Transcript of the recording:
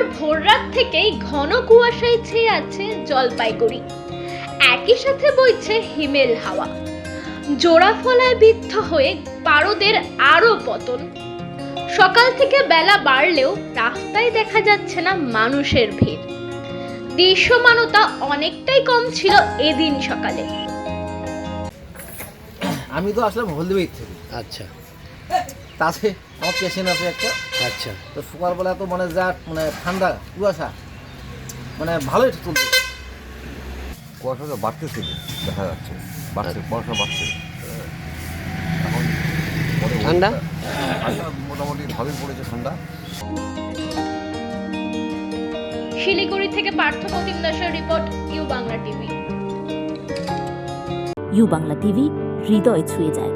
ভোররাত থেকেই ঘন কুয়াশায় ছেয়ে আছে জলপাইগুড়ি। একই সাথে বইছে হিমেল হাওয়া। জোড়া ফলায় বিদ্ধ হয়ে পারদের আরও পতন। সকাল থেকে বেলা বাড়লেও রাস্তায় দেখা যাচ্ছে না মানুষের ভিড়। দৃশ্যমানতা অনেকটাই কম ছিল এদিন সকালে। আমি তো আসলাম হলদিবাড়ি থেকে। আচ্ছা। তাতে আমার পেশেন্ট আছে একটা। আচ্ছা। তো সকালবেলা তো মানে যা মানে ঠান্ডা কুয়াশা মানে ভালোই চলছে। কুয়াশাটা বাড়তেছে দেখা যাচ্ছে। বাড়ছে কুয়াশা বাড়ছে। এখন? ঠান্ডা? মোটামুটি ভালোই পড়েছে ঠান্ডা। শিলিগুড়ি থেকে পার্থ প্রতিম দাসের report U Bangla TV. U Bangla TV হৃদয় ছুঁয়ে যায়।